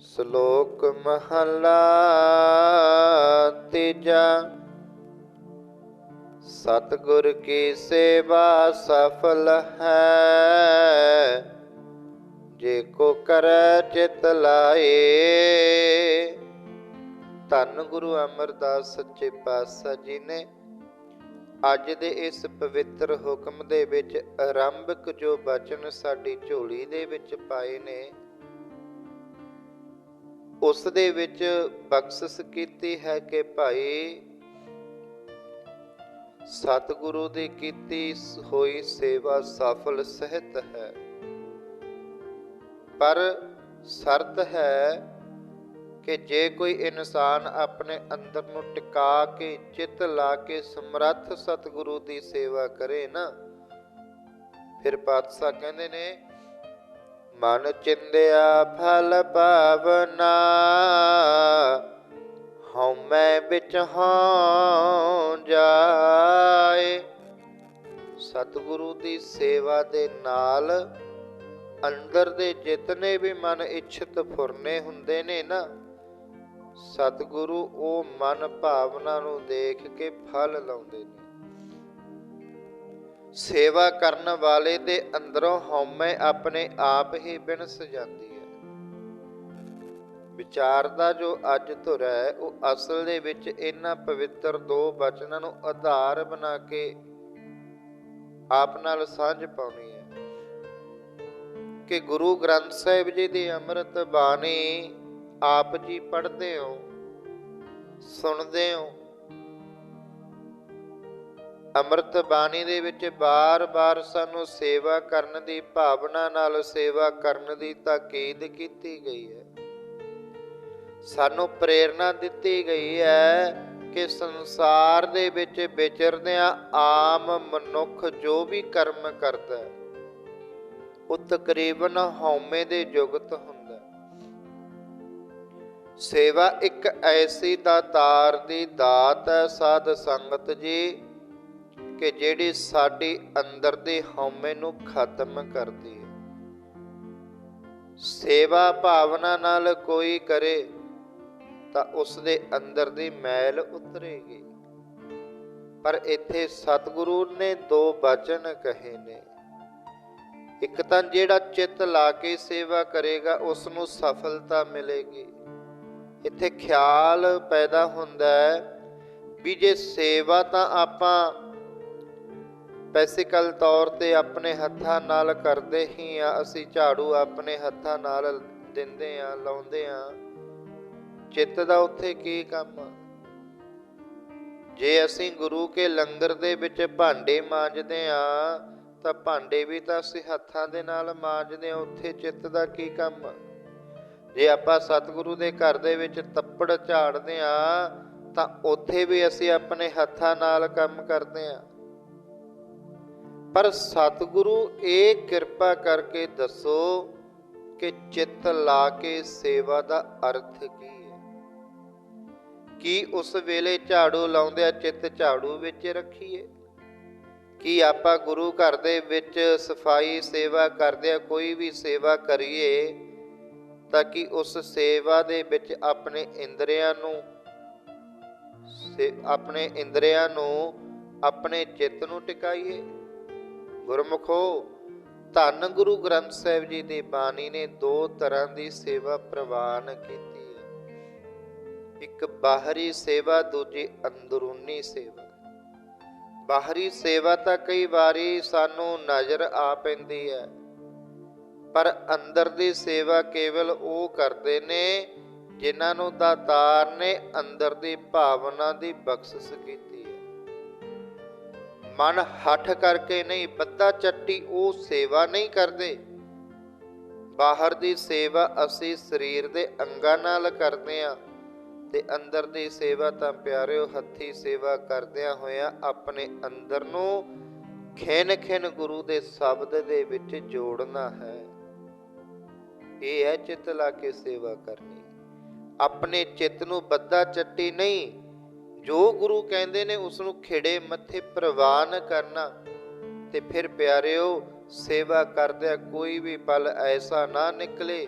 ਸ਼ਲੋਕ ਮਹਲਾ ਤੀਜਾ। ਸਤਿਗੁਰ ਕੀ ਸੇਵਾ ਸਫਲ ਹੈ? ਜੇ ਕੋ ਕਰੈ ਚਿਤ ਲਾਏ, ਧੰਨ ਗੁਰੂ ਅਮਰਦਾਸ ਸੱਚੇ ਪਾਤਸ਼ਾਹ ਜੀ ਨੇ। ਅੱਜ ਦੇ ਇਸ ਪਵਿੱਤਰ ਹੁਕਮ ਦੇ ਵਿੱਚ ਆਰੰਭਕ ਜੋ ਬਚਨ ਸਾਡੀ ਝੋਲੀ ਦੇ ਵਿੱਚ ਪਾਏ ਨੇ ਉਸ ਦੇ ਵਿੱਚ ਬਖਸ਼ਿਸ਼ ਕੀਤੀ ਹੈ ਕਿ ਭਾਈ ਸਤਿਗੁਰੂ ਦੀ ਕੀਤੀ ਹੋਈ ਸੇਵਾ ਸਫਲ, ਸਹਿਤ ਹੈ। ਪਰ ਸ਼ਰਤ ਹੈ ਕਿ ਜੇ ਕੋਈ ਇਨਸਾਨ ਆਪਣੇ ਅੰਦਰ ਨੂੰ ਟਿਕਾ ਕੇ, ਚਿੱਤ ਲਾ ਕੇ ਸਮਰੱਥ ਸਤਿਗੁਰੂ ਦੀ ਸੇਵਾ ਕਰੇ ਨਾ, ਫਿਰ ਪਾਤਸ਼ਾਹ ਕਹਿੰਦੇ ਨੇ ਮਨ ਚਿੰਦਿਆ ਫਲ ਪਾਵਨਾ। ਹਉਮੈ ਵਿੱਚ ਹਾਂ ਜਾਏ। ਸਤਿਗੁਰੂ ਦੀ ਸੇਵਾ ਦੇ ਨਾਲ ਅੰਦਰ ਦੇ ਜਿਤਨੇ ਵੀ ਮਨ ਇੱਛਤ ਫੁਰਨੇ ਹੁੰਦੇ ਨੇ ਨਾ, ਸਤਿਗੁਰੂ ਉਹ ਮਨ ਭਾਵਨਾ ਨੂੰ ਦੇਖ ਕੇ ਫਲ ਲਾਉਂਦੇ ਨੇ। ਸੇਵਾ ਕਰਨ ਵਾਲੇ ਦੇ ਅੰਦਰੋਂ ਹਉਮੈ ਆਪਣੇ ਆਪ ਹੀ ਬਿਨਸ ਜਾਂਦੀ ਹੈ। ਵਿਚਾਰ ਦਾ ਜੋ ਅੱਜ ਧੁਰ ਹੈ, ਉਹ ਅਸਲ ਦੇ ਵਿੱਚ ਇਹਨਾਂ ਪਵਿੱਤਰ ਦੋ ਬਚਨਾਂ ਨੂੰ ਆਧਾਰ ਬਣਾ ਕੇ ਆਪ ਨਾਲ ਸਾਂਝ ਪਾਉਣੀ ਹੈ। ਕਿ ਗੁਰੂ ਗ੍ਰੰਥ ਸਾਹਿਬ ਜੀ ਦੀ ਅੰਮ੍ਰਿਤ ਬਾਣੀ ਆਪ ਜੀ ਪੜ੍ਹਦੇ ਹੋ, ਸੁਣਦੇ ਹੋ ਅੰਮ੍ਰਿਤ ਬਾਣੀ ਦੇ ਵਿੱਚ ਬਾਰ-ਬਾਰ ਸਾਨੂੰ ਸੇਵਾ ਕਰਨ ਦੀ ਭਾਵਨਾ ਨਾਲ ਸੇਵਾ ਕਰਨ ਦੀ ਤਾਕੀਦ ਕੀਤੀ ਗਈ ਹੈ। ਸਾਨੂੰ ਪ੍ਰੇਰਣਾ ਦਿੱਤੀ ਗਈ ਹੈ ਕਿ ਸੰਸਾਰ ਦੇ ਵਿੱਚ ਵਿਚਰਦਿਆਂ ਆਮ ਮਨੁੱਖ ਜੋ ਵੀ ਕਰਮ ਕਰਦਾ ਹੈ, ਉਹ ਤਕਰੀਬਨ ਹਉਮੈ ਦੇ ਜੁਗਤ ਹੁੰਦਾ ਸੇਵਾ ਇੱਕ ਐਸੀ ਦਾਤਾਰ ਦੀ ਦਾਤ ਹੈ, ਸਾਧ ਸੰਗਤ ਜੀ ਕਿ ਜਿਹੜੀ ਸਾਡੀ ਅੰਦਰ ਦੇ ਹਉਮੈ ਨੂੰ ਖਤਮ ਕਰਦੀ ਹੈ। ਸੇਵਾ ਭਾਵਨਾ ਨਾਲ ਕੋਈ ਕਰੇ ਤਾਂ ਉਸ ਦੇ ਅੰਦਰ ਦੀ ਮੈਲ ਉਤਰੇਗੀ। ਪਰ ਇੱਥੇ ਸਤਿਗੁਰੂ ਨੇ ਦੋ ਬਚਨ ਕਹੇ ਨੇ। ਇੱਕ ਤਾਂ ਜਿਹੜਾ ਚਿੱਤ ਲਾ ਕੇ ਸੇਵਾ ਕਰੇਗਾ, ਉਸ ਨੂੰ ਸਫਲਤਾ ਮਿਲੇਗੀ। ਇੱਥੇ ਖਿਆਲ ਪੈਦਾ ਹੁੰਦਾ ਹੈ ਵੀ ਜੇ ਸੇਵਾ ਤਾਂ ਆਪਾਂ ਪੈਸਿਕਲ ਤੌਰ ਤੇ ਆਪਣੇ ਹੱਥਾਂ ਨਾਲ ਕਰਦੇ ਹੀ ਆ, ਅਸੀਂ ਝਾੜੂ ਆਪਣੇ ਹੱਥਾਂ ਨਾਲ ਦਿੰਦੇ ਆ, ਲਾਉਂਦੇ ਆ। ਚਿੱਤ ਦਾ ਉੱਥੇ ਕੀ ਕੰਮ ਜੇ ਅਸੀਂ ਗੁਰੂ ਕੇ ਲੰਗਰ ਦੇ ਵਿੱਚ ਭਾਂਡੇ ਮਾਂਜਦੇ ਆ, ਤਾਂ ਭਾਂਡੇ ਵੀ ਤਾਂ ਅਸੀਂ ਹੱਥਾਂ ਦੇ ਨਾਲ ਮਾਂਜਦੇ ਆ, ਉੱਥੇ ਚਿੱਤ ਦਾ ਕੀ ਕੰਮ ਜੇ ਆਪਾਂ ਸਤਿਗੁਰੂ ਦੇ ਘਰ ਦੇ ਵਿੱਚ ਤੱਪੜ ਝਾੜਦੇ ਆ, ਤਾਂ ਉੱਥੇ ਵੀ ਅਸੀਂ ਆਪਣੇ ਹੱਥਾਂ ਨਾਲ ਕੰਮ ਕਰਦੇ ਆ। ਪਰ ਸਤਿਗੁਰੂ ਇਹ ਕਿਰਪਾ ਕਰਕੇ ਦੱਸੋ ਕਿ ਚਿੱਤ ਲਾ ਕੇ ਸੇਵਾ ਦਾ ਅਰਥ ਕੀ ਹੈ? ਕੀ ਉਸ ਵੇਲੇ ਝਾੜੂ ਲਾਉਂਦਿਆਂ ਚਿੱਤ ਝਾੜੂ ਵਿੱਚ ਰੱਖੀਏ? ਕੀ ਆਪਾਂ ਗੁਰੂ ਘਰ ਦੇ ਵਿੱਚ ਸਫ਼ਾਈ ਸੇਵਾ ਕਰਦਿਆਂ ਕੋਈ ਵੀ ਸੇਵਾ ਕਰੀਏ ਤਾਂ ਕਿ ਉਸ ਸੇਵਾ ਦੇ ਵਿੱਚ ਆਪਣੇ ਇੰਦਰੀਆਂ ਨੂੰ ਆਪਣੇ ਇੰਦਰੀਆਂ ਨੂੰ ਆਪਣੇ ਚਿੱਤ ਨੂੰ ਟਿਕਾਈਏ? ਗੁਰਮੁਖੋ, ਧੰਨ ਗੁਰੂ ਗ੍ਰੰਥ ਸਾਹਿਬ ਜੀ ਦੀ ਬਾਣੀ ਨੇ ਦੋ ਤਰ੍ਹਾਂ ਦੀ ਸੇਵਾ ਪ੍ਰਵਾਨ ਕੀਤੀ ਹੈ। ਇੱਕ ਬਾਹਰੀ ਸੇਵਾ, ਦੂਜੀ ਅੰਦਰੂਨੀ ਸੇਵਾ। ਬਾਹਰੀ ਸੇਵਾ ਤਾਂ ਕਈ ਵਾਰੀ ਸਾਨੂੰ ਨਜ਼ਰ ਆ ਪੈਂਦੀ ਹੈ, ਪਰ ਅੰਦਰ ਦੀ ਸੇਵਾ ਕੇਵਲ ਉਹ ਕਰਦੇ ਨੇ ਜਿਨ੍ਹਾਂ ਨੂੰ ਦਾਤਾਰ ਨੇ ਅੰਦਰ ਦੀ ਭਾਵਨਾ ਦੀ ਬਖਸ਼ਿਸ਼ ਕੀਤੀ। ਮਨ ਹੱਠ ਕਰਕੇ ਨਹੀਂ ਬੱਦਾ ਚੱਟੀ ਉਹ ਸੇਵਾ ਨਹੀਂ ਕਰਦੇ। ਬਾਹਰ ਦੀ ਸੇਵਾ ਅਸੀਂ ਸਰੀਰ ਦੇ ਅੰਗਾਂ ਨਾਲ ਕਰਦੇ ਆਂ ਤੇ ਅੰਦਰ ਦੀ ਸੇਵਾ ਤਾਂ ਪਿਆਰਿਓ ਹੱਥੀ ਸੇਵਾ ਕਰਦਿਆਂ ਹੋਇਆਂ ਆਪਣੇ ਅੰਦਰ ਨੂੰ ਖੇਨ ਖੇਨ ਗੁਰੂ ਦੇ ਸ਼ਬਦ ਦੇ ਵਿੱਚ ਜੋੜਨਾ ਹੈ। ਇਹ ਹੈ ਚਿੱਤ ਲਾ ਕੇ ਸੇਵਾ ਕਰਨੀ। ਆਪਣੇ ਚਿੱਤ ਨੂੰ ਬੱਦਾ ਚੱਟੀ ਨਹੀਂ ਜੋ ਗੁਰੂ ਕਹਿੰਦੇ ਨੇ ਉਸ ਨੂੰ ਖਿੜੇ ਮੱਥੇ ਪ੍ਰਵਾਨ ਕਰਨਾ। ਤੇ ਫਿਰ ਪਿਆਰਿਓ, ਸੇਵਾ ਕਰਦਿਆਂ ਕੋਈ ਵੀ ਪਲ ਐਸਾ ਨਾ ਨਿਕਲੇ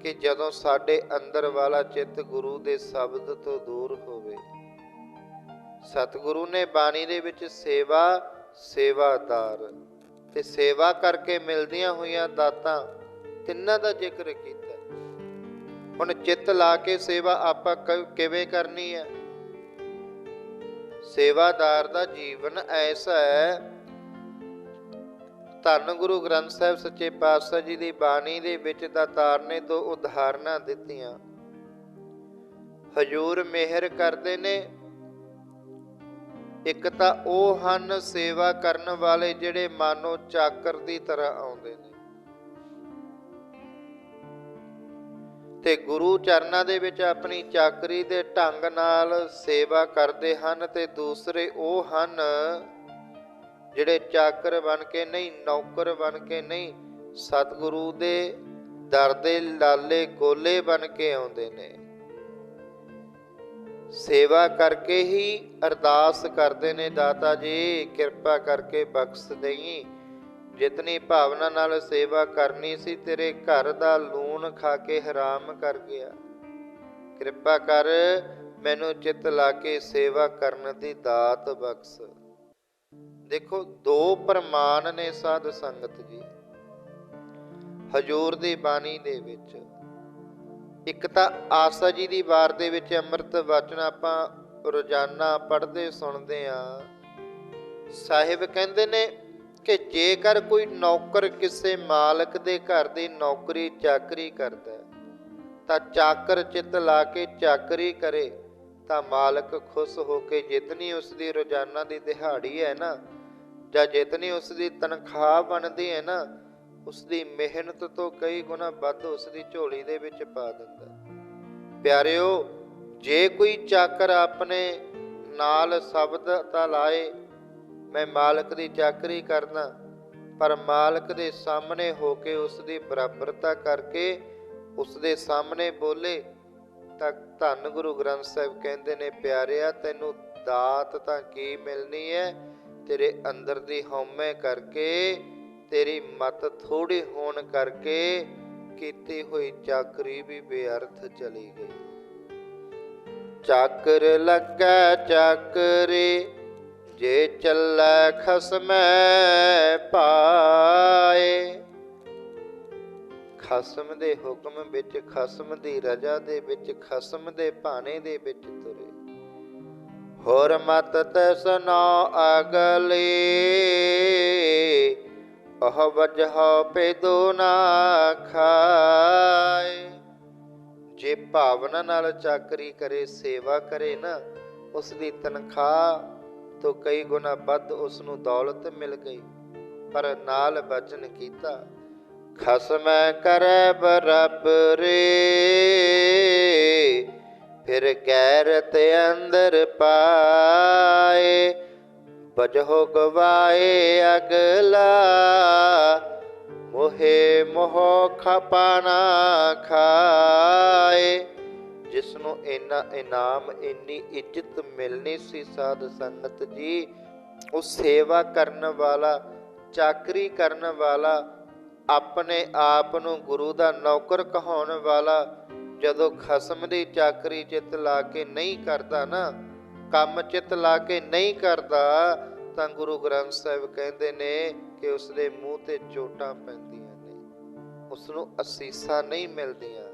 ਕਿ ਜਦੋਂ ਸਾਡੇ ਅੰਦਰ ਵਾਲਾ ਚਿੱਤ ਗੁਰੂ ਦੇ ਸ਼ਬਦ ਤੋਂ ਦੂਰ ਹੋਵੇ। ਸਤਿਗੁਰੂ ਨੇ ਬਾਣੀ ਦੇ ਵਿੱਚ ਸੇਵਾ, ਸੇਵਾਦਾਰ। ਤੇ ਸੇਵਾ ਕਰਕੇ ਮਿਲਦੀਆਂ ਹੋਈਆਂ ਦਾਤਾਂ ਤਿੰਨਾਂ ਦਾ ਜ਼ਿਕਰ ਕੀਤਾ। ਹੁਣ ਚਿੱਤ ਲਾ ਕੇ ਸੇਵਾ ਆਪਾਂ ਕਿਵੇਂ ਕਰਨੀ ਹੈ ਸੇਵਾਦਾਰ ਦਾ ਜੀਵਨ ਐਸਾ ਹੈ। ਧੰਨ ਗੁਰੂ ਗ੍ਰੰਥ ਸਾਹਿਬ ਸੱਚੇ ਪਾਤਸ਼ਾਹ ਜੀ ਦੀ ਬਾਣੀ ਦੇ ਵਿੱਚ ਦਾਤਾਰ ਨੇ ਦੋ ਉਦਾਹਰਨਾਂ ਦਿੱਤੀਆਂ। ਹਜੂਰ ਮਿਹਰ ਕਰਦੇ ਨੇ। ਇੱਕ ਤਾਂ ਉਹ ਹਨ ਸੇਵਾ ਕਰਨ ਵਾਲੇ ਜਿਹੜੇ ਮਾਨੋ ਚਾਕਰ ਦੀ ਤਰ੍ਹਾਂ ਆਉਂਦੇ ਨੇ। ਤੇ ਗੁਰੂ ਚਰਨਾਂ ਦੇ ਵਿੱਚ ਆਪਣੀ ਚਾਕਰੀ ਦੇ ਢੰਗ ਨਾਲ ਸੇਵਾ ਕਰਦੇ ਹਨ ਤੇ ਦੂਸਰੇ ਉਹ ਹਨ ਜਿਹੜੇ ਚਾਕਰ ਬਣ ਕੇ ਨਹੀਂ, ਨੌਕਰ ਬਣ ਕੇ ਨਹੀਂ, ਸਤਿਗੁਰੂ ਦੇ ਦਰ ਦੇ ਲਾਲੇ ਗੋਲੇ ਬਣ ਕੇ ਆਉਂਦੇ ਨੇ। ਸੇਵਾ ਕਰਕੇ ਹੀ ਅਰਦਾਸ ਕਰਦੇ ਨੇ ਦਾਤਾ ਜੀ, ਕਿਰਪਾ ਕਰਕੇ ਬਖਸ਼ ਦੇਈ। ਜਿਤਨੀ ਭਾਵਨਾ ਨਾਲ ਸੇਵਾ ਕਰਨੀ ਸੀ, ਤੇਰੇ ਘਰ ਦਾ ਲੂਣ ਖਾ ਕੇ ਹਰਾਮ ਕਰ ਗਿਆ। ਕਿਰਪਾ ਕਰ ਮੈਨੂੰ ਚਿੱਤ ਲਾ ਕੇ ਸੇਵਾ ਕਰਨ ਦੀ ਦਾਤ ਬਖਸ਼। ਦੇਖੋ, ਦੋ ਪ੍ਰਮਾਨ ਨੇ ਸਾਧ ਸੰਗਤ ਜੀ। ਹਜੂਰ ਦੀ ਬਾਣੀ ਦੇ ਵਿੱਚ, ਇੱਕ ਤਾਂ ਆਸਾ ਜੀ ਦੀ ਵਾਰ ਦੇ ਵਿੱਚ ਅੰਮ੍ਰਿਤ ਵਚਨ ਆਪਾਂ ਰੋਜ਼ਾਨਾ ਪੜ੍ਹਦੇ ਸੁਣਦੇ ਆ ਸਾਹਿਬ ਕਹਿੰਦੇ ਨੇ ਕਿ ਜੇਕਰ ਕੋਈ ਨੌਕਰ ਕਿਸੇ ਮਾਲਕ ਦੇ ਘਰ ਦੀ ਨੌਕਰੀ ਚਾਕਰੀ ਕਰਦਾ ਤਾਂ ਚਾਕਰ ਚਿੱਤ ਲਾ ਕੇ ਚਾਕਰੀ ਕਰੇ, ਤਾਂ ਮਾਲਕ ਖੁਸ਼ ਹੋ ਕੇ ਜਿਤਨੀ ਉਸ ਦੀ ਰੋਜ਼ਾਨਾ ਦੀ ਦਿਹਾੜੀ ਹੈ ਨਾ, ਜਾਂ ਜਿਤਨੀ ਉਸ ਦੀ ਤਨਖਾਹ ਬਣਦੀ ਹੈ ਨਾ ਉਸ ਦੀ ਮਿਹਨਤ ਤੋਂ ਕਈ ਗੁਣਾ ਵੱਧ ਉਸ ਦੀ ਝੋਲੀ ਦੇ ਵਿੱਚ ਪਾ ਦਿੰਦਾ ਪਿਆਰਿਓ, ਜੇ ਕੋਈ ਚਾਕਰ ਆਪਣੇ ਨਾਲ ਸ਼ਬਦ ਤਾਂ ਲਾਏ ਮੈਂ ਮਾਲਕ ਦੀ ਚਾਕਰੀ ਕਰਦਾ ਪਰ ਮਾਲਕ ਦੇ ਸਾਹਮਣੇ ਹੋ ਕੇ ਉਸ ਦੀ ਬਰਾਬਰਤਾ ਕਰਕੇ ਉਸ ਦੇ ਸਾਹਮਣੇ ਬੋਲੇ, ਤਾਂ ਧੰਨ ਗੁਰੂ ਗ੍ਰੰਥ ਸਾਹਿਬ ਕਹਿੰਦੇ ਨੇ, ਪਿਆਰਿਆ, ਤੈਨੂੰ ਦਾਤ ਤਾਂ ਕੀ ਮਿਲਣੀ ਹੈ ਤੇਰੇ ਅੰਦਰ ਦੀ ਹਉਮੈ ਕਰਕੇ, ਤੇਰੀ ਮਤ ਥੋੜੀ ਹੋਣ ਕਰਕੇ ਕੀਤੀ ਹੋਈ ਚਾਕਰੀ ਵੀ ਬੇਅਰਥ ਚਲੀ ਗਈ। ਚਾਕਰ ਲੱਗਾ ਚਾਕਰੇ ਜੇ ਚੱਲੈ ਖਸਮੈ ਪਾਏ, ਖਸਮ ਦੇ ਹੁਕਮ ਵਿੱਚ, ਖਸਮ ਦੀ ਰਜਾ ਦੇ ਵਿੱਚ, ਖਸਮ ਦੇ ਭਾਣੇ ਦੇ ਵਿੱਚ ਤੁਰੇ। ਹੋਰ ਮਤ ਤਸਨਾ ਅਗਲੇ ਅਹ ਵਜਹ ਪੇਦੋ ਨਾ ਖਾਏ। ਜੇ ਭਾਵਨਾ ਨਾਲ ਚਾਕਰੀ ਕਰੇ, ਸੇਵਾ ਕਰੇ ਨਾ, ਉਸ ਦੀ ਤਨਖਾਹ ਤੋਂ ਕਈ ਗੁਣਾ ਵੱਧ ਉਸ ਨੂੰ ਦੌਲਤ ਮਿਲ ਗਈ, ਪਰ ਨਾਲ ਬਚਨ ਕੀਤਾ, ਖਸਮੈ ਕਰੈ ਬਰਾਬਰੇ ਫਿਰ ਗੈਰਤ ਅੰਦਰ ਪਾਏ ਬਜਹੁ ਗਵਾਏ ਅਗਲਾ, ਮੋਹੇ ਮੋਹ ਖਪਾਣਾ ਖਾਏ। ਜਿਸ ਨੂੰ ਇੰਨਾ ਇਨਾਮ, ਇੰਨੀ ਇੱਜ਼ਤ ਮਿਲਣੀ ਸੀ ਸਾਧ ਸੰਗਤ ਜੀ, ਉਹ ਸੇਵਾ ਕਰਨ ਵਾਲਾ, ਚਾਕਰੀ ਕਰਨ ਵਾਲਾ, ਆਪਣੇ ਆਪ ਨੂੰ ਗੁਰੂ ਦਾ ਨੌਕਰ ਕਹਾਉਣ ਵਾਲਾ, ਜਦੋਂ ਖਸਮ ਦੀ ਚਾਕਰੀ ਚਿੱਤ ਲਾ ਕੇ ਨਹੀਂ ਕਰਦਾ ਨਾ, ਕੰਮ ਚਿੱਤ ਲਾ ਕੇ ਨਹੀਂ ਕਰਦਾ, ਤਾਂ ਗੁਰੂ ਗ੍ਰੰਥ ਸਾਹਿਬ ਕਹਿੰਦੇ ਨੇ ਕਿ ਉਸਦੇ ਮੂੰਹ ਤੇ ਚੋਟਾਂ ਪੈਂਦੀਆਂ ਨੇ ਉਸ ਨੂੰ ਅਸੀਸਾਂ ਨਹੀਂ ਮਿਲਦੀਆਂ।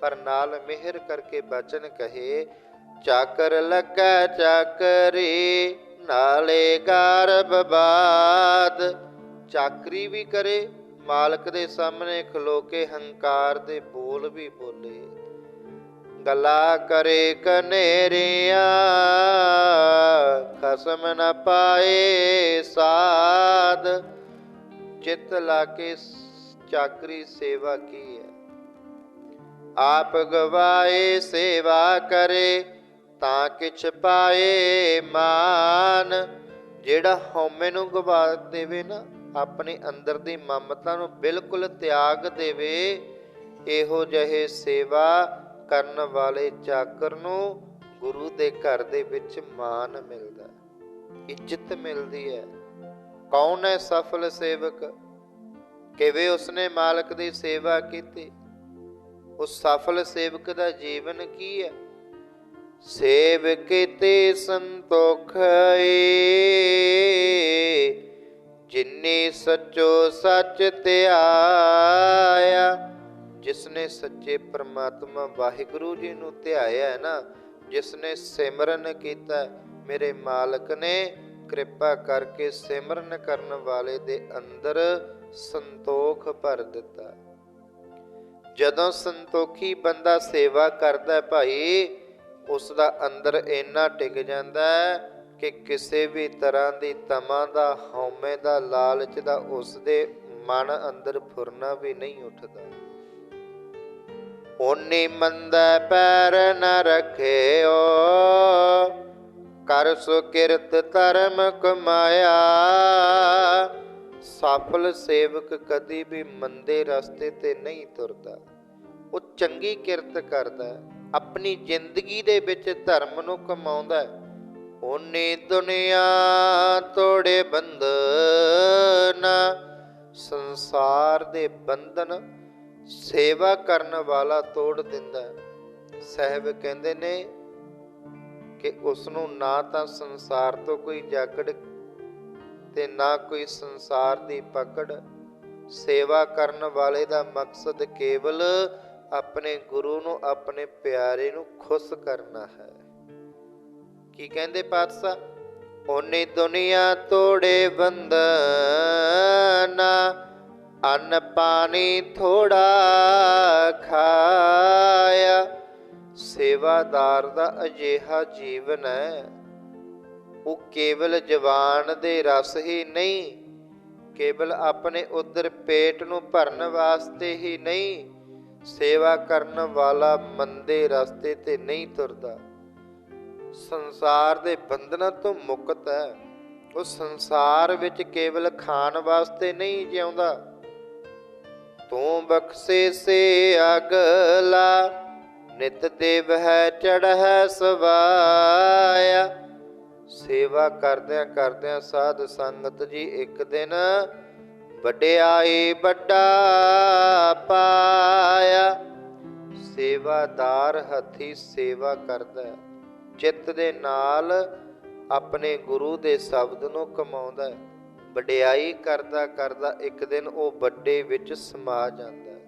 ਪਰ ਨਾਲ ਮਿਹਰ ਕਰਕੇ ਬਚਨ ਕਹੇ, ਚਾਕਰ ਲੱਗਾ ਚਾਕਰੀ, ਨਾਲੇ ਗਰਬ ਬਾਦ ਚਾਕਰੀ ਵੀ ਕਰੇ, ਮਾਲਕ ਦੇ ਸਾਹਮਣੇ ਖਲੋ ਕੇ ਹੰਕਾਰ ਦੇ ਬੋਲ ਵੀ ਬੋਲੇ। ਗਲਾ ਕਰੇ ਕਨੇਰੀਆਂ, ਖਸਮ ਨ ਪਾਏ ਸਾਧ। ਚਿੱਤ ਲਾ ਕੇ ਚਾਕਰੀ ਸੇਵਾ ਕੀ ਹੈ? ਆਪ ਗਵਾਏ ਸੇਵਾ ਕਰੇ, ਤਾਂ ਕਿਛ ਪਾਏ ਮਾਨ। ਜਿਹੜਾ ਹਉਮੈ ਨੂੰ ਗਵਾ ਦੇਵੇ ਨਾ, ਆਪਣੇ ਅੰਦਰ ਦੀ ਮਮਤਾ ਨੂੰ ਬਿਲਕੁਲ ਤਿਆਗ ਦੇਵੇ, ਇਹੋ ਜਿਹੇ ਸੇਵਾ ਕਰਨ ਵਾਲੇ ਚਾਕਰ ਨੂੰ ਗੁਰੂ ਦੇ ਘਰ ਦੇ ਵਿੱਚ ਮਾਨ ਮਿਲਦਾ ਇੱਜ਼ਤ ਮਿਲਦੀ ਹੈ। ਕੌਣ ਹੈ ਸਫਲ ਸੇਵਕ? ਕਿਵੇਂ ਉਸਨੇ ਮਾਲਕ ਦੀ ਸੇਵਾ ਕੀਤੀ? ਉਸ ਸਫਲ ਸੇਵਕ ਦਾ ਜੀਵਨ ਕੀ ਹੈ? ਸੇਵ ਤੇ ਸੰਤੋਖ ਏ। ਜਿਨੇ ਸੱਚੋ ਸੱਚ ਧਿਆਇਆ, ਜਿਸਨੇ ਸੱਚੇ ਪ੍ਰਮਾਤਮਾ ਵਾਹਿਗੁਰੂ ਜੀ ਨੂੰ ਧਿਆਇਆ ਹੈ ਨਾ, ਜਿਸਨੇ ਸਿਮਰਨ ਕੀਤਾ ਮੇਰੇ ਮਾਲਕ ਨੇ ਕਿਰਪਾ ਕਰਕੇ ਸਿਮਰਨ ਕਰਨ ਵਾਲੇ ਦੇ ਅੰਦਰ ਸੰਤੋਖ ਭਰ ਦਿੱਤਾ। ਜਦੋਂ ਸੰਤੋਖੀ ਬੰਦਾ ਸੇਵਾ ਕਰਦਾ ਭਾਈ ਉਸ ਦਾ ਅੰਦਰ ਇੰਨਾ ਟਿਕ ਜਾਂਦਾ ਕਿ ਕਿਸੇ ਵੀ ਤਰ੍ਹਾਂ ਦੀ ਤਮਾ ਦਾ, ਹਉਮੈ ਦਾ, ਲਾਲਚ ਦਾ ਉਸ ਦੇ ਮਨ ਅੰਦਰ ਫੁਰਨਾ ਵੀ ਨਹੀਂ ਉੱਠਦਾ। ਓਨੀ ਮੰਦਾ ਪੈਰ ਨ ਰਖਿਓ, ਕਰ ਸੋ ਕਿਰਤ ਧਰਮ ਕਮਾਇਆ। ਸਫਲ ਸੇਵਕ ਕਦੀ ਵੀ ਮੰਦੇ ਰਸਤੇ ਤੇ ਨਹੀਂ ਤੁਰਦਾ। ਉਹ ਚੰਗੀ ਕਿਰਤ ਕਰਦਾ ਆਪਣੀ ਜ਼ਿੰਦਗੀ ਦੇ ਵਿੱਚ ਧਰਮ ਨੂੰ ਕਮਾਉਂਦਾ ਹੈ। ਉਹਨੇ ਦੁਨੀਆ ਤੋੜੇ ਬੰਧਨ, ਸੰਸਾਰ ਦੇ ਬੰਧਨ ਸੇਵਾ ਕਰਨ ਵਾਲਾ ਤੋੜ ਦਿੰਦਾ ਹੈ। ਸਾਹਿਬ ਕਹਿੰਦੇ ਨੇ ਕਿ ਉਸ ਨੂੰ ਨਾ ਤਾਂ ਸੰਸਾਰ ਤੋਂ ਕੋਈ ਜਾਗੜ ਤੇ ਨਾ ਕੋਈ ਸੰਸਾਰ ਦੀ ਪਕੜ, ਸੇਵਾ ਕਰਨ ਵਾਲੇ ਦਾ ਮਕਸਦ ਕੇਵਲ ਆਪਣੇ ਗੁਰੂ ਨੂੰ, ਆਪਣੇ ਪਿਆਰੇ ਨੂੰ ਖੁਸ਼ ਕਰਨਾ ਹੈ। ਕੀ ਕਹਿੰਦੇ ਪਾਤਸ਼ਾਹ? ਉਹਨੇ ਦੁਨੀਆ ਤੋੜੇ ਬੰਧਨ ਅੰਨ ਪਾਣੀ ਥੋੜਾ ਖਾਇਆ। ਸੇਵਾਦਾਰ ਦਾ ਅਜਿਹਾ ਜੀਵਨ ਹੈ। ਉਹ ਕੇਵਲ ਜਵਾਨ ਦੇ ਰਸ ਹੀ ਨਹੀਂ, ਕੇਵਲ ਆਪਣੇ ਉਦਰ ਪੇਟ ਨੂੰ ਭਰਨ ਵਾਸਤੇ ਹੀ ਨਹੀਂ ਸੇਵਾ ਕਰਨ ਵਾਲਾ ਮੰਦੇ ਰਸਤੇ ਤੇ ਨਹੀਂ ਤੁਰਦਾ। ਸੰਸਾਰ ਦੇ ਬੰਧਨਾਂ ਤੋਂ ਮੁਕਤ ਹੈ। ਉਹ ਸੰਸਾਰ ਵਿੱਚ ਕੇਵਲ ਖਾਣ ਵਾਸਤੇ ਨਹੀਂ ਜਿਉਂਦਾ। ਤੂੰ ਬਖਸ਼ੇ ਸੇ ਅਗਲਾ, ਨਿਤ ਦੇਵ ਹੈ, ਚੜ੍ਹੈ ਸਵਾਇਆ। ਸੇਵਾ ਕਰਦਿਆਂ ਕਰਦਿਆਂ ਸਾਧ ਸੰਗਤ ਜੀ ਇੱਕ ਦਿਨ ਵਡਿਆਈ ਵੱਡਾ ਪਾਇਆ, ਸੇਵਾਦਾਰ ਹੱਥੀ ਸੇਵਾ ਕਰਦਾ ਹੈ। ਚਿੱਤ ਦੇ ਨਾਲ ਆਪਣੇ ਗੁਰੂ ਦੇ ਸ਼ਬਦ ਨੂੰ ਕਮਾਉਂਦਾ ਹੈ। ਵਡਿਆਈ ਕਰਦਾ ਕਰਦਾ ਇੱਕ ਦਿਨ ਉਹ ਵੱਡੇ ਵਿੱਚ ਸਮਾ ਜਾਂਦਾ ਹੈ।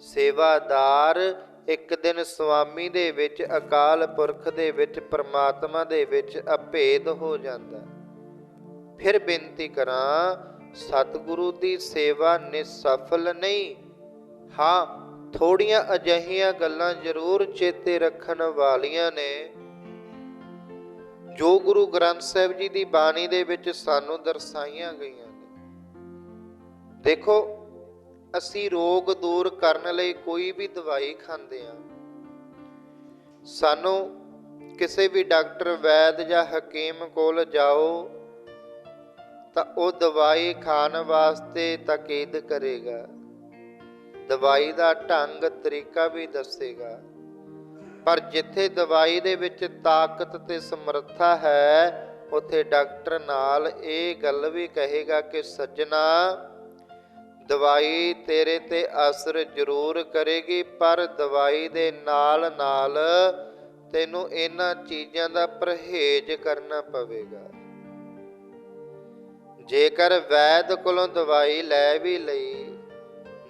ਸੇਵਾਦਾਰ ਇੱਕ ਦਿਨ ਸੁਆਮੀ ਦੇ ਵਿੱਚ, ਅਕਾਲ ਪੁਰਖ ਦੇ ਵਿੱਚ, ਪਰਮਾਤਮਾ ਦੇ ਵਿੱਚ ਅਭੇਦ ਹੋ ਜਾਂਦਾ ਫਿਰ ਬੇਨਤੀ ਕਰਾਂ ਸਤਿਗੁਰੂ ਦੀ ਸੇਵਾ ਨਿਸਫਲ ਨਹੀਂ। ਹਾਂ, ਥੋੜੀਆਂ ਅਜਿਹੀਆਂ ਗੱਲਾਂ ਜ਼ਰੂਰ ਚੇਤੇ ਰੱਖਣ ਵਾਲੀਆਂ ਨੇ। ਜੋ ਗੁਰੂ ਗ੍ਰੰਥ ਸਾਹਿਬ ਜੀ ਦੀ ਬਾਣੀ ਦੇ ਵਿੱਚ ਸਾਨੂੰ ਦਰਸਾਈਆਂ ਗਈਆਂ ਨੇ। ਦੇਖੋ, ਅਸੀਂ ਰੋਗ ਦੂਰ ਕਰਨ ਲਈ ਕੋਈ ਵੀ ਦਵਾਈ ਖਾਂਦੇ ਆ ਸਾਨੂੰ ਕਿਸੇ ਵੀ ਡਾਕਟਰ, ਵੈਦ ਜਾਂ ਹਕੀਮ ਕੋਲ ਜਾਓ ਤਾਂ ਉਹ ਦਵਾਈ ਖਾਣ ਵਾਸਤੇ ਤਾਕੀਦ ਕਰੇਗਾ। ਦਵਾਈ ਦਾ ਢੰਗ, ਤਰੀਕਾ ਵੀ ਦੱਸੇਗਾ। ਪਰ ਜਿੱਥੇ ਦਵਾਈ ਦੇ ਵਿੱਚ ਤਾਕਤ ਤੇ ਸਮਰੱਥਾ ਹੈ, ਉਥੇ ਡਾਕਟਰ ਨਾਲ ਇਹ ਗੱਲ ਵੀ ਕਹੇਗਾ ਕਿ, ਸੱਜਣਾ, ਦਵਾਈ ਤੇਰੇ ਤੇ ਅਸਰ ਜ਼ਰੂਰ ਕਰੇਗੀ, ਪਰ ਦਵਾਈ ਦੇ ਨਾਲ ਨਾਲ ਤੈਨੂੰ ਇਹਨਾਂ ਚੀਜ਼ਾਂ ਦਾ ਪਰਹੇਜ਼ ਕਰਨਾ ਪਵੇਗਾ। ਜੇਕਰ ਵੈਦ ਕੋਲੋਂ ਦਵਾਈ ਲੈ ਵੀ ਲਈ,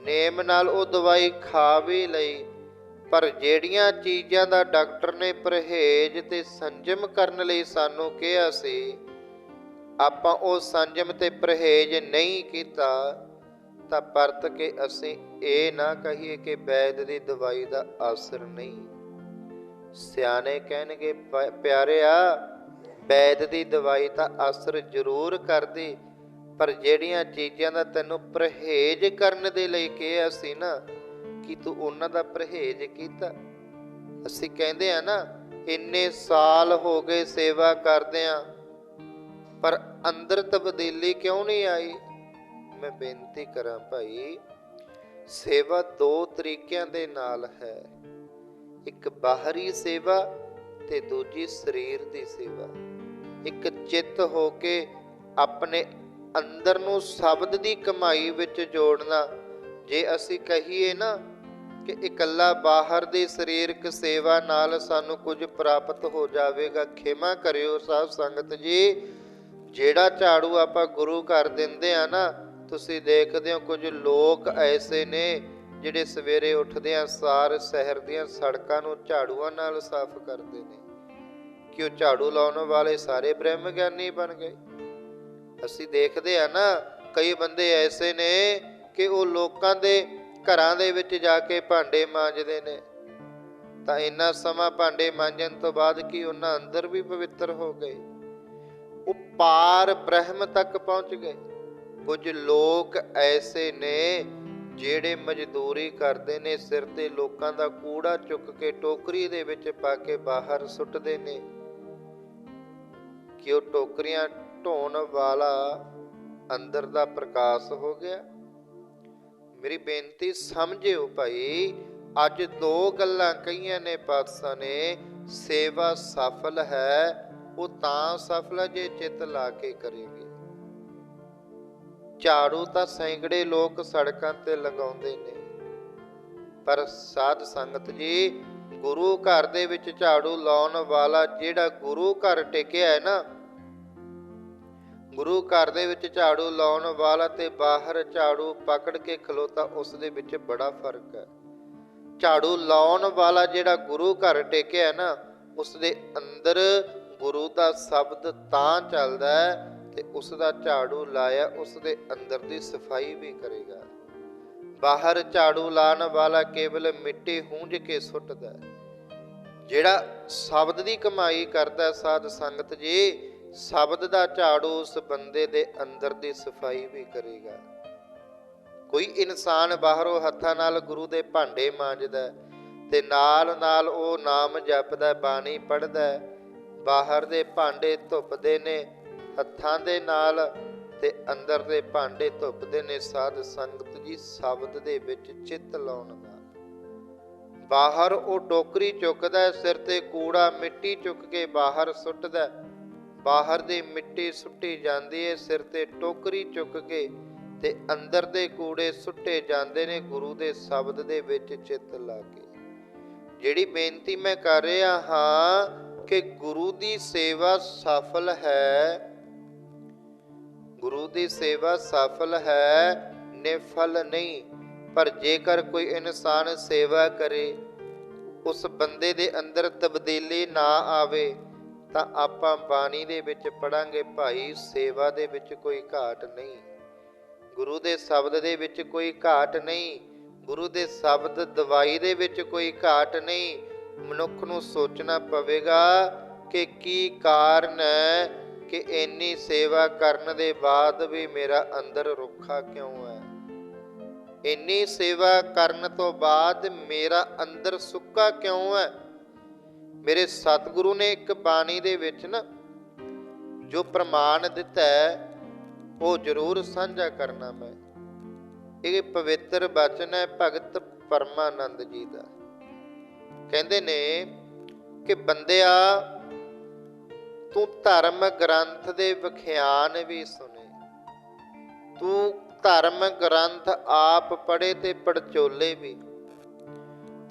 ਨੇਮ ਨਾਲ ਉਹ ਦਵਾਈ ਖਾ ਵੀ ਲਈ, ਪਰ ਜਿਹੜੀਆਂ ਚੀਜ਼ਾਂ ਦਾ ਡਾਕਟਰ ਨੇ ਪਰਹੇਜ਼ ਤੇ ਸੰਜਮ ਕਰਨ ਲਈ ਸਾਨੂੰ ਕਿਹਾ ਸੀ, ਆਪਾਂ ਉਹ ਸੰਜਮ ਤੇ ਪਰਹੇਜ਼ ਨਹੀਂ ਕੀਤਾ, ਤਾਂ ਪਰਤ ਕੇ ਅਸੀਂ ਇਹ ਨਾ ਕਹੀਏ ਕਿ ਵੈਦ ਦੀ ਦਵਾਈ ਦਾ ਅਸਰ ਨਹੀਂ। ਸਿਆਣੇ ਕਹਿਣਗੇ ਪ- ਪਿਆਰਿਆ ਵੈਦ ਦੀ ਦਵਾਈ ਤਾਂ ਅਸਰ ਜ਼ਰੂਰ ਕਰਦੀ, ਪਰ ਜਿਹੜੀਆਂ ਚੀਜ਼ਾਂ ਦਾ ਤੈਨੂੰ ਪਰਹੇਜ਼ ਕਰਨ ਦੇ ਲਈ ਕਿਹਾ ਸੀ ਨਾ, ਕਿ ਤੂੰ ਉਹਨਾਂ ਦਾ ਪਰਹੇਜ਼ ਕੀਤਾ। ਅਸੀਂ ਕਹਿੰਦੇ ਆ ਨਾ, ਇੰਨੇ ਸਾਲ ਹੋ ਗਏ ਸੇਵਾ ਕਰਦੇ ਆ, ਪਰ ਅੰਦਰ ਤਬਦੀਲੀ ਕਿਉਂ ਨਹੀਂ ਆਈ? ਮੈਂ ਬੇਨਤੀ ਕਰਾਂ ਭਾਈ, ਸੇਵਾ ਦੋ ਤਰੀਕਿਆਂ ਦੇ ਨਾਲ ਹੈ। ਇੱਕ ਬਾਹਰੀ ਸੇਵਾ ਤੇ ਦੂਜੀ ਸਰੀਰ ਦੀ ਸੇਵਾ। ਇੱਕ ਚਿੱਤ ਹੋ ਕੇ ਆਪਣੇ ਅੰਦਰ ਨੂੰ ਸ਼ਬਦ ਦੀ ਕਮਾਈ ਵਿੱਚ ਜੋੜਨਾ। ਜੇ ਅਸੀਂ ਕਹੀਏ ਨਾ ਕਿ ਇਕੱਲਾ ਬਾਹਰ ਦੀ ਸਰੀਰਕ ਸੇਵਾ ਨਾਲ ਸਾਨੂੰ ਕੁਝ ਪ੍ਰਾਪਤ ਹੋ ਜਾਵੇਗਾ, ਖਿਮਾ ਕਰਿਓ ਸਾਧ ਸੰਗਤ ਜੀ। ਜਿਹੜਾ ਝਾੜੂ ਆਪਾਂ ਗੁਰੂ ਘਰ ਦਿੰਦੇ ਆ ਨਾ, ਤੁਸੀਂ ਦੇਖਦੇ ਹੋ ਕੁਝ ਲੋਕ ਐਸੇ ਨੇ ਜਿਹੜੇ ਸਵੇਰੇ ਉੱਠਦੇ ਆ, ਸਾਰ ਸ਼ਹਿਰ ਦੀਆਂ ਸੜਕਾਂ ਨੂੰ ਝਾੜੂਆਂ ਨਾਲ ਸਾਫ਼ ਕਰਦੇ ਨੇ। ਕਿ ਉਹ ਝਾੜੂ ਲਾਉਣ ਵਾਲੇ ਸਾਰੇ ਬ੍ਰਹਮ ਗਿਆਨੀ ਬਣ ਗਏ? ਅਸੀਂ ਦੇਖਦੇ ਆ ਨਾ, ਕਈ ਬੰਦੇ ਐਸੇ ਨੇ ਕਿ ਉਹ ਲੋਕਾਂ ਦੇ ਘਰਾਂ ਦੇ ਵਿੱਚ ਜਾ ਕੇ ਭਾਂਡੇ ਮਾਂਜਦੇ ਨੇ। ਤਾਂ ਇੰਨਾ ਸਮਾਂ ਭਾਂਡੇ ਮਾਂਜਣ ਤੋਂ ਬਾਅਦ ਕਿ ਉਹਨਾਂ ਅੰਦਰ ਵੀ ਪਵਿੱਤਰ ਹੋ ਗਏ? ਉਹ ਪਾਰ ਬ੍ਰਹਮ ਤੱਕ ਪਹੁੰਚ ਗਏ। ਕੁਝ ਲੋਕ ਐਸੇ ਨੇ ਜਿਹੜੇ ਮਜ਼ਦੂਰੀ ਕਰਦੇ ਨੇ, ਸਿਰ ਤੇ ਲੋਕਾਂ ਦਾ ਕੂੜਾ ਚੁੱਕ ਕੇ ਟੋਕਰੀ ਦੇ ਵਿੱਚ ਪਾ ਕੇ ਬਾਹਰ ਸੁੱਟਦੇ ਨੇ। ਕਿ ਉਹ ਟੋਕਰੀਆਂ ਢੋਣ ਵਾਲਾ ਅੰਦਰ ਦਾ ਪ੍ਰਕਾਸ਼ ਹੋ ਗਿਆ। ਮੇਰੀ ਬੇਨਤੀ ਸਮਝਿਓ ਭਾਈ, ਅੱਜ ਦੋ ਗੱਲਾਂ ਕਹੀਆਂ ਨੇ ਪਾਤਸ਼ਾਹ ਨੇ, ਸੇਵਾ ਸਫਲ ਹੈ, ਉਹ ਤਾਂ ਸਫਲ ਜੇ ਚਿੱਤ ਲਾ ਕੇ ਕਰੇਗੀ। ਝਾੜੂ ਤਾਂ ਸੈਂਕੜੇ ਲੋਕ ਸੜਕਾਂ ਤੇ ਲਗਾਉਂਦੇ ਨੇ। ਪਰ ਸਾਧ ਸੰਗਤ ਜੀ, ਗੁਰੂ ਘਰ ਦੇ ਵਿੱਚ ਝਾੜੂ ਲਾਉਣ ਵਾਲਾ ਜਿਹੜਾ ਗੁਰੂ ਘਰ ਟਿਕਿਆ ਹੈ ਨਾ ਗੁਰੂ ਘਰ ਦੇ ਵਿੱਚ ਝਾੜੂ ਲਾਉਣ ਵਾਲਾ ਤੇ ਬਾਹਰ ਝਾੜੂ ਪਕੜ ਕੇ ਖਲੋਤਾ, ਉਸ ਦੇ ਵਿੱਚ ਬੜਾ ਫ਼ਰਕ ਹੈ। ਝਾੜੂ ਲਾਉਣ ਵਾਲਾ ਜਿਹੜਾ ਗੁਰੂ ਘਰ ਟੇਕਿਆ ਨਾ, ਉਸ ਦੇ ਅੰਦਰ ਗੁਰੂ ਦਾ ਸ਼ਬਦ ਤਾਂ ਚੱਲਦਾ ਹੈ ਤੇ ਉਸ ਦਾ ਝਾੜੂ ਲਾਇਆ, ਉਸ ਦੇ ਅੰਦਰ ਦੀ ਸਫ਼ਾਈ ਵੀ ਕਰੇਗਾ। ਬਾਹਰ ਝਾੜੂ ਲਾਣ ਵਾਲਾ ਕੇਵਲ ਮਿੱਟੀ ਹੂੰਝ ਕੇ ਸੁੱਟਦਾ ਜਿਹੜਾ ਸ਼ਬਦ ਦੀ ਕਮਾਈ ਕਰਦਾ ਸਾਧ ਸੰਗਤ ਜੀ ਸ਼ਬਦ ਦਾ ਝਾੜੂ ਉਸ ਬੰਦੇ ਦੇ ਅੰਦਰ ਦੀ ਸਫ਼ਾਈ ਵੀ ਕਰੇਗਾ। ਕੋਈ ਇਨਸਾਨ ਬਾਹਰੋਂ ਹੱਥਾਂ ਨਾਲ ਗੁਰੂ ਦੇ ਭਾਂਡੇ ਮਾਂਜਦਾ ਤੇ ਨਾਲ ਨਾਲ ਉਹ ਨਾਮ ਜਪਦਾ ਬਾਣੀ ਪੜ੍ਹਦਾ ਬਾਹਰ ਦੇ ਭਾਂਡੇ ਧੁੱਪਦੇ ਨੇ, ਹੱਥਾਂ ਦੇ ਨਾਲ ਤੇ ਅੰਦਰ ਦੇ ਭਾਂਡੇ ਧੁੱਪਦੇ ਨੇ, ਸਾਧ ਸੰਗਤ ਜੀ ਸ਼ਬਦ ਦੇ ਵਿੱਚ ਚਿੱਤ ਲਾਉਣ ਦਾ ਬਾਹਰ ਉਹ ਟੋਕਰੀ ਚੁੱਕਦਾ ਸਿਰ ਤੇ ਕੂੜਾ ਮਿੱਟੀ ਚੁੱਕ ਕੇ ਬਾਹਰ ਸੁੱਟਦਾ ਬਾਹਰ ਦੀ ਮਿੱਟੀ ਸੁੱਟੀ ਜਾਂਦੀ ਹੈ ਸਿਰ ਤੇ ਟੋਕਰੀ ਚੁੱਕ ਕੇ ਤੇ ਅੰਦਰ ਦੇ ਕੂੜੇ ਸੁੱਟੇ ਜਾਂਦੇ ਨੇ, ਗੁਰੂ ਦੇ ਸ਼ਬਦ ਦੇ ਵਿੱਚ ਚਿੱਤ ਲਾ ਕੇ। ਜਿਹੜੀ ਬੇਨਤੀ ਮੈਂ ਕਰ ਰਿਹਾ ਹਾਂ ਕਿ ਗੁਰੂ ਦੀ ਸੇਵਾ ਸਫਲ ਹੈ, ਗੁਰੂ ਦੀ ਸੇਵਾ ਸਫਲ ਹੈ ਨਿਫਲ ਨਹੀਂ, ਪਰ ਜੇਕਰ ਕੋਈ ਇਨਸਾਨ ਸੇਵਾ ਕਰੇ, ਉਸ ਬੰਦੇ ਦੇ ਅੰਦਰ ਤਬਦੀਲੀ ਨਾ ਆਵੇ ਤਾਂ ਆਪਾਂ ਬਾਣੀ ਦੇ ਵਿੱਚ ਪੜਾਂਗੇ ਭਾਈ ਸੇਵਾ ਦੇ ਵਿੱਚ ਕੋਈ ਘਾਟ ਨਹੀਂ। ਗੁਰੂ ਦੇ ਸ਼ਬਦ ਦੇ ਵਿੱਚ ਕੋਈ ਘਾਟ ਨਹੀਂ। ਗੁਰੂ ਦੇ ਸ਼ਬਦ ਦਵਾਈ ਦੇ ਵਿੱਚ ਕੋਈ ਘਾਟ ਨਹੀਂ। ਮਨੁੱਖ ਨੂੰ ਸੋਚਣਾ ਪਵੇਗਾ ਕਿ ਕੀ ਕਾਰਨ ਹੈ ਕਿ ਇੰਨੀ ਸੇਵਾ ਕਰਨ ਦੇ ਬਾਅਦ ਵੀ ਮੇਰਾ ਅੰਦਰ ਰੁੱਖਾ ਕਿਉਂ ਹੈ? ਇੰਨੀ ਸੇਵਾ ਕਰਨ ਤੋਂ ਬਾਅਦ ਮੇਰਾ ਅੰਦਰ ਸੁੱਕਾ ਕਿਉਂ ਹੈ? ਮੇਰੇ ਸਤਿਗੁਰੂ ਨੇ ਇੱਕ ਬਾਣੀ ਦੇ ਵਿੱਚ ਨਾ ਜੋ ਪ੍ਰਮਾਣ ਦਿੱਤਾ ਹੈ, ਉਹ ਜ਼ਰੂਰ ਸਾਂਝਾ ਕਰਨਾ ਮੈਂ। ਇਹ ਪਵਿੱਤਰ ਬਚਨ ਹੈ, ਭਗਤ ਪਰਮਾਨੰਦ ਜੀ ਦਾ। ਕਹਿੰਦੇ ਨੇ ਕਿ ਬੰਦਿਆ, ਤੂੰ ਧਰਮ ਗ੍ਰੰਥ ਦੇ ਵਿਖਿਆਨ ਵੀ ਸੁਣੇ। ਤੂੰ ਧਰਮ ਗ੍ਰੰਥ ਆਪ ਪੜ੍ਹੇ ਤੇ ਪੜਚੋਲੇ ਵੀ।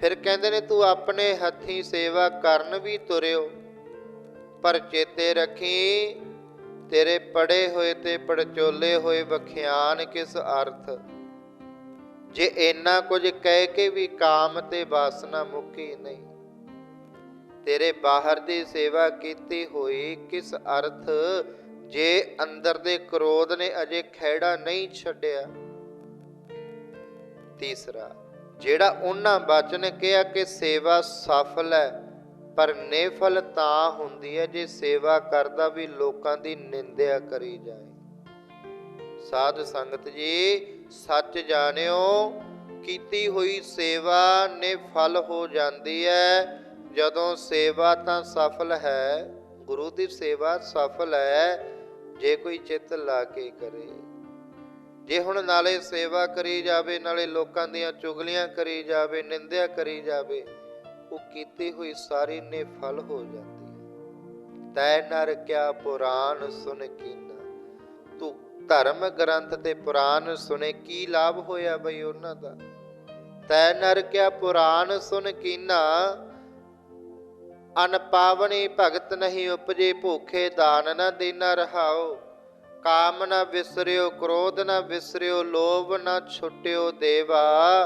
ਫਿਰ ਕਹਿੰਦੇ ਨੇ, ਤੂੰ ਆਪਣੇ ਹੱਥੀਂ ਸੇਵਾ ਕਰਨ ਵੀ ਤੁਰਿਓ, ਪਰ ਚੇਤੇ ਰੱਖੀ, ਤੇਰੇ ਪੜੇ ਹੋਏ ਤੇ ਪੜਚੋਲੇ ਹੋਏ ਵਖਿਆਨ ਕਿਸ ਅਰਥ? ਜੇ ਇੰਨਾ ਕੁਝ ਕਹਿ ਕੇ ਵੀ ਕਾਮ ਤੇ ਵਾਸਨਾ ਮੁੱਕੀ ਨਹੀਂ, ਤੇਰੇ ਬਾਹਰ ਦੀ ਸੇਵਾ ਕੀਤੀ ਹੋਈ ਕਿਸ ਅਰਥ? ਜੇ ਅੰਦਰ ਦੇ ਕ੍ਰੋਧ ਨੇ ਅਜੇ ਖੈੜਾ ਨਹੀਂ ਛੱਡਿਆ। ਤੀਸਰਾ ਜਿਹੜਾ ਉਹਨਾਂ ਬਚਨ ਕਿਹਾ ਕਿ ਸੇਵਾ ਸਫਲ ਹੈ, ਪਰ ਨਿਫਲ ਤਾਂ ਹੁੰਦੀ ਹੈ ਜੇ ਸੇਵਾ ਕਰਦਾ ਵੀ ਲੋਕਾਂ ਦੀ ਨਿੰਦਿਆ ਕਰੀ ਜਾਏ। ਸਾਧ ਸੰਗਤ ਜੀ, ਸੱਚ ਜਾਣਿਓ, ਕੀਤੀ ਹੋਈ ਸੇਵਾ ਨੇ ਫਲ ਹੋ ਜਾਂਦੀ ਹੈ। ਜਦੋਂ ਸੇਵਾ ਤਾਂ ਸਫਲ ਹੈ, ਗੁਰੂ ਦੀ ਸੇਵਾ ਸਫਲ ਹੈ, ਜੇ ਕੋਈ ਚਿੱਤ ਲਾ ਕੇ ਕਰੇ। ਜੇ ਹੁਣ ਨਾਲੇ ਸੇਵਾ ਕਰੀ ਜਾਵੇ, ਨਾਲੇ ਲੋਕਾਂ ਦੀਆਂ ਚੁਗਲੀਆਂ ਕਰੀ ਜਾਵੇ, ਨਿੰਦਿਆ ਕਰੀ ਜਾਵੇ, ਉਹ ਕੀਤੀ ਹੋਈ ਸਾਰੀ ਨੇ ਫਲ ਹੋ ਜਾਂਦੀ ਹੈ। ਤੈ ਨਰ ਕਿਆ ਪੁਰਾਨ ਸੁਨ ਕੀਨਾ? ਤੂੰ ਧਰਮ ਗ੍ਰੰਥ ਤੇ ਪੁਰਾਨ ਸੁਨੇ, ਕੀ ਲਾਭ ਹੋਇਆ ਬਈ ਉਹਨਾਂ ਦਾ? ਤੈ ਨਰ ਕਿਆ ਪੁਰਾਨ ਸੁਨ ਕੀਨਾ? ਅਨ ਭਗਤ ਨਹੀਂ ਉਪਜੇ, ਭੂਖੇ ਦਾਨ ਨਾ ਦੇਣਾ ਰਹਾਓ। ਕਾਮ ਨਾ ਵਿਸਰਿਓ ਕ੍ਰੋਧ ਨਾ ਵਿਸਰਿਓ ਲੋਭ ਨ ਛੁਟਿਓ ਦੇਵਾ,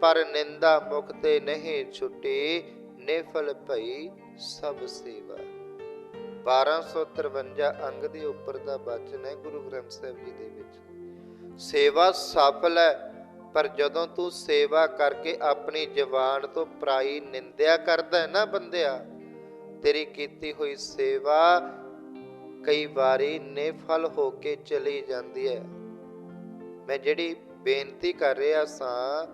ਪਰ ਨਿੰਦਾ ਮੁਖ ਤੇ ਨਹੀਂ ਛੁਟੀ, ਨਿਫਲ ਭਈ ਸਭ ਸੇਵਾ। 1253 ਅੰਗ ਦੇ ਉੱਪਰ ਦਾ ਬਚਨ ਹੈ ਗੁਰੂ ਗ੍ਰੰਥ ਸਾਹਿਬ ਜੀ ਦੇ ਵਿੱਚ। ਸੇਵਾ ਸਫਲ ਹੈ, ਪਰ ਜਦੋਂ ਤੂੰ ਸੇਵਾ ਕਰਕੇ ਆਪਣੀ ਜ਼ਬਾਨ ਤੋਂ ਪ੍ਰਾਈ ਨਿੰਦਿਆ ਕਰਦਾ ਹੈ ਨਾ ਬੰਦਿਆ, ਤੇਰੀ ਕੀਤੀ ਹੋਈ ਸੇਵਾ ਕਈ ਵਾਰੀ ਨਿਫਲ ਹੋ ਕੇ ਚਲੀ ਜਾਂਦੀ ਹੈ। ਮੈਂ ਜਿਹੜੀ ਬੇਨਤੀ ਕਰ ਰਿਹਾ ਸਾਂ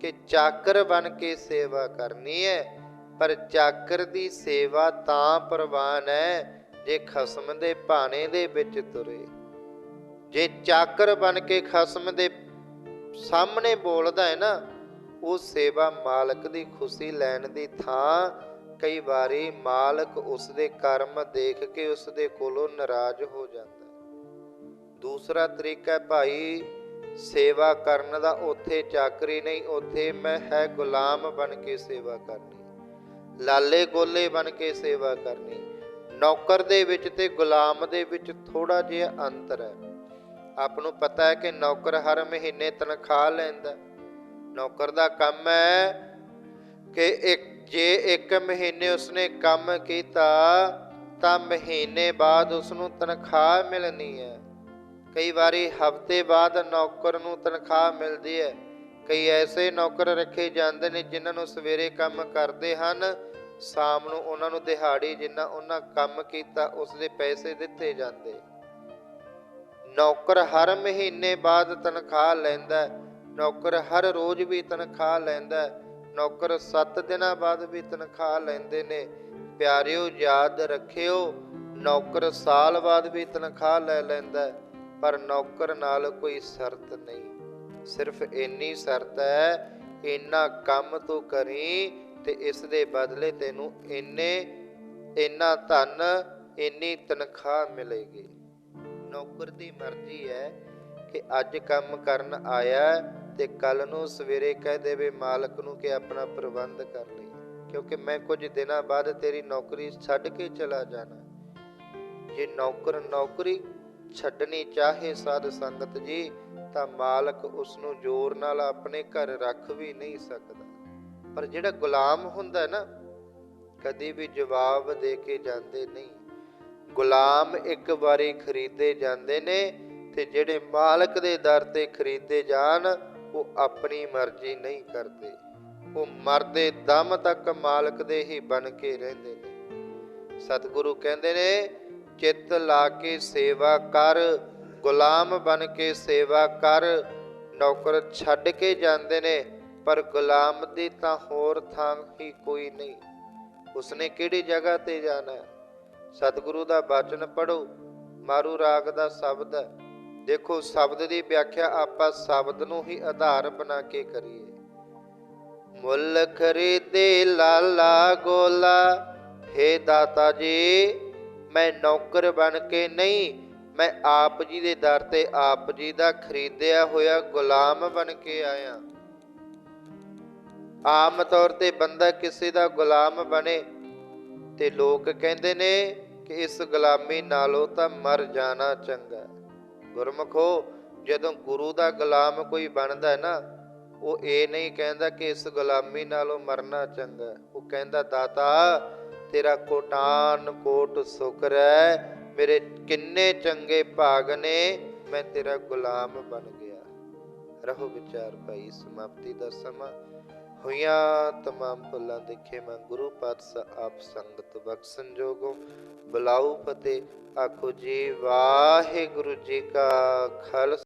ਕਿ ਚਾਕਰ ਬਣ ਕੇ ਸੇਵਾ ਕਰਨੀ ਹੈ, ਪਰ ਚਾਕਰ ਦੀ ਸੇਵਾ ਤਾਂ ਪ੍ਰਵਾਨ ਹੈ ਜੇ ਖਸਮ ਦੇ ਭਾਣੇ ਦੇ ਵਿੱਚ ਤੁਰੇ। ਜੇ ਚਾਕਰ ਬਣ ਕੇ ਖਸਮ ਦੇ ਸਾਹਮਣੇ ਬੋਲਦਾ ਹੈ ਨਾ, ਉਹ ਸੇਵਾ ਮਾਲਕ ਦੀ ਖੁਸ਼ੀ ਲੈਣ ਦੀ ਥਾਂ ਕਈ ਵਾਰੀ ਮਾਲਕ ਉਸ ਦੇ ਕਰਮ ਦੇਖ ਕੇ ਉਸ ਦੇ ਕੋਲੋਂ ਨਾਰਾਜ਼ ਹੋ ਜਾਂਦਾ ਦੂਸਰਾ ਤਰੀਕਾ ਹੈ, ਭਾਈ, ਸੇਵਾ ਕਰਨ ਦਾ ਉੱਥੇ ਚਾਕਰੀ ਨਹੀਂ, ਉੱਥੇ ਮੈਂ ਹੈ ਗੁਲਾਮ ਬਣ ਕੇ ਸੇਵਾ ਕਰਨੀ। ਲਾਲੇ ਗੋਲੇ ਬਣ ਕੇ ਸੇਵਾ ਕਰਨੀ। ਨੌਕਰ ਦੇ ਵਿੱਚ ਤੇ ਗੁਲਾਮ ਦੇ ਵਿੱਚ ਥੋੜਾ ਜਿਹਾ ਅੰਤਰ ਹੈ। ਆਪ ਨੂੰ ਪਤਾ ਹੈ ਕਿ ਨੌਕਰ ਹਰ ਮਹੀਨੇ ਤਨਖਾਹ ਲੈਂਦਾ ਨੌਕਰ ਦਾ ਕੰਮ ਹੈ ਕਿ ਇੱਕ ਜੇ ਇੱਕ ਮਹੀਨੇ ਉਸਨੇ ਕੰਮ ਕੀਤਾ, ਤਾਂ ਮਹੀਨੇ ਬਾਅਦ ਉਸ ਨੂੰ ਤਨਖਾਹ ਮਿਲਣੀ ਹੈ। ਕਈ ਵਾਰੀ ਹਫ਼ਤੇ ਬਾਅਦ ਨੌਕਰ ਨੂੰ ਤਨਖਾਹ ਮਿਲਦੀ ਹੈ। ਕਈ ਐਸੇ ਨੌਕਰ ਰੱਖੇ ਜਾਂਦੇ ਨੇ ਜਿਨ੍ਹਾਂ ਨੂੰ ਸਵੇਰੇ ਕੰਮ ਕਰਦੇ ਹਨ, ਸ਼ਾਮ ਨੂੰ ਉਹਨਾਂ ਨੂੰ ਦਿਹਾੜੀ ਜਿੰਨਾ ਉਹਨਾਂ ਕੰਮ ਕੀਤਾ ਉਸ ਦੇ ਪੈਸੇ ਦਿੱਤੇ ਜਾਂਦੇ। ਨੌਕਰ ਹਰ ਮਹੀਨੇ ਬਾਅਦ ਤਨਖਾਹ ਲੈਂਦਾ ਨੌਕਰ ਹਰ ਰੋਜ਼ ਵੀ ਤਨਖਾਹ ਲੈਂਦਾ ਨੌਕਰ 7 ਦਿਨਾਂ ਬਾਅਦ ਵੀ ਤਨਖਾਹ ਲੈਂਦੇ ਨੇ। ਪਿਆਰਿਓ, ਯਾਦ ਰੱਖਿਓ, ਨੌਕਰ ਸਾਲ ਬਾਅਦ ਵੀ ਤਨਖਾਹ ਲੈ ਲੈਂਦਾ ਪਰ ਨੌਕਰ ਨਾਲ ਕੋਈ ਸ਼ਰਤ ਨਹੀਂ। ਸਿਰਫ ਇੰਨੀ ਸ਼ਰਤ ਹੈ, ਇੰਨਾ ਕੰਮ ਤੂੰ ਕਰੀ ਤੇ ਇਸ ਦੇ ਬਦਲੇ ਤੈਨੂੰ ਇੰਨੇ, ਇੰਨਾ ਧਨ, ਇੰਨੀ ਤਨਖਾਹ ਮਿਲੇਗੀ। ਨੌਕਰ ਦੀ ਮਰਜ਼ੀ ਹੈ ਕਿ ਅੱਜ ਕੰਮ ਕਰਨ ਆਇਆ ਤੇ ਕੱਲ ਨੂੰ ਸਵੇਰੇ ਕਹਿ ਦੇਵੇ, ਮਾਲਕ ਨੂੰ ਕਿ ਆਪਣਾ ਪ੍ਰਬੰਧ ਕਰ ਲਈ। ਕਿਉਂਕਿ ਮੈਂ ਕੁਝ ਦਿਨਾਂ ਬਾਅਦ ਤੇਰੀ ਨੌਕਰੀ ਛੱਡ ਕੇ ਚਲਾ ਜਾਣਾ। ਜੇ ਨੌਕਰ ਨੌਕਰੀ ਛੱਡਣੀ ਚਾਹੇ ਸਾਧ ਸੰਗਤ ਜੀ, ਤਾਂ ਮਾਲਕ ਉਸ ਨੂੰ ਜ਼ੋਰ ਨਾਲ ਆਪਣੇ ਘਰ ਰੱਖ ਵੀ ਨਹੀਂ ਸਕਦਾ। ਪਰ ਜਿਹੜਾ ਗੁਲਾਮ ਹੁੰਦਾ ਨਾ, ਕਦੀ ਵੀ ਜਵਾਬ ਦੇ ਕੇ ਜਾਂਦੇ ਨਹੀਂ। ਗੁਲਾਮ ਇੱਕ ਵਾਰੀ ਖਰੀਦੇ ਜਾਂਦੇ ਨੇ ਤੇ ਜਿਹੜੇ ਮਾਲਕ ਦੇ ਦਰ ਤੇ ਖਰੀਦੇ ਜਾਣ ਉਹ ਆਪਣੀ ਮਰਜ਼ੀ ਨਹੀਂ ਕਰਦੇ। ਉਹ ਮਰਦੇ ਦਮ ਤੱਕ ਮਾਲਕ ਦੇ ਹੀ ਬਣ ਕੇ ਰਹਿੰਦੇ ਨੇ। ਸਤਿਗੁਰੂ ਕਹਿੰਦੇ ਨੇ, ਚਿੱਤ ਲਾ ਕੇ ਸੇਵਾ ਕਰ, ਗੁਲਾਮ ਬਣ ਕੇ ਸੇਵਾ ਕਰ, ਨੌਕਰ ਛੱਡ ਕੇ ਜਾਂਦੇ ਨੇ, ਪਰ ਗੁਲਾਮ ਦੀ ਤਾਂ ਹੋਰ ਥਾਂ ਹੀ ਕੋਈ ਨਹੀਂ। ਉਸਨੇ ਕਿਹੜੀ ਜਗ੍ਹਾ ਤੇ ਜਾਣਾ ਸਤਿਗੁਰੂ ਦਾ ਬਚਨ ਪੜੋ ਮਾਰੂ ਰਾਗ ਦਾ ਸ਼ਬਦ ਹੈ। ਦੇਖੋ, ਸ਼ਬਦ ਦੀ ਵਿਆਖਿਆ ਆਪਾਂ ਸ਼ਬਦ ਨੂੰ ਹੀ ਆਧਾਰ ਬਣਾ ਕੇ ਕਰੀਏ। ਮੁੱਲ ਖਰੀਦੇ ਲਾਲਾ ਗੋਲਾ, ਹੇ ਦਾਤਾ ਜੀ, ਮੈਂ ਨੌਕਰ ਬਣ ਕੇ ਨਹੀਂ, ਮੈਂ ਆਪ ਜੀ ਦੇ ਦਰ ਤੇ ਆਪ ਜੀ ਦਾ ਖਰੀਦਿਆ ਹੋਇਆ ਗੁਲਾਮ ਬਣ ਕੇ ਆਇਆ। ਆਮ ਤੌਰ ਤੇ ਬੰਦਾ ਕਿਸੇ ਦਾ ਗੁਲਾਮ ਬਣੇ ਤੇ ਲੋਕ ਕਹਿੰਦੇ ਨੇ ਕਿ ਇਸ ਗੁਲਾਮੀ ਨਾਲੋਂ ਤਾਂ ਮਰ ਜਾਣਾ ਚੰਗਾ। ਗੁਰਮਖੋ, ਜਦੋਂ ਗੁਰੂ ਦਾ ਗੁਲਾਮ ਕੋਈ ਬਣਦਾ ਹੈ ਨਾ, ਉਹ ਇਹ ਨਹੀਂ ਕਹਿੰਦਾ ਕਿ ਇਸ ਗੁਲਾਮੀ ਨਾਲੋਂ ਮਰਨਾ ਚੰਗਾ ਉਹ ਕਹਿੰਦਾ, ਦਾਤਾ, ਤੇਰਾ ਕੋਟਾਨ ਕੋਟ ਸ਼ੁਕਰ ਹੈ। ਮੇਰੇ ਕਿੰਨੇ ਚੰਗੇ ਭਾਗ ਨੇ, ਮੈਂ ਤੇਰਾ ਗੁਲਾਮ ਬਣ ਗਿਆ। ਰਹੋ ਵਿਚਾਰ ਭਾਈ ਸਮਾਪਤੀ ਦਾ ਸਮਾਂ। ਹੋਈਆਂ ਤਮਾਮ ਭੁੱਲਾਂ ਦੇਖੇ ਮੈਂ ਗੁਰੂ ਪਾਤਸ਼ਾਹ ਆਪ ਸੰਗਤ ਬਖਸ਼ਣ ਜੋਗੋ ਬੁਲਾਉ ਫਤਿਹ, ਆਖੋ ਜੀ ਵਾਹਿਗੁਰੂ ਜੀ ਕਾ ਖਾਲਸਾ।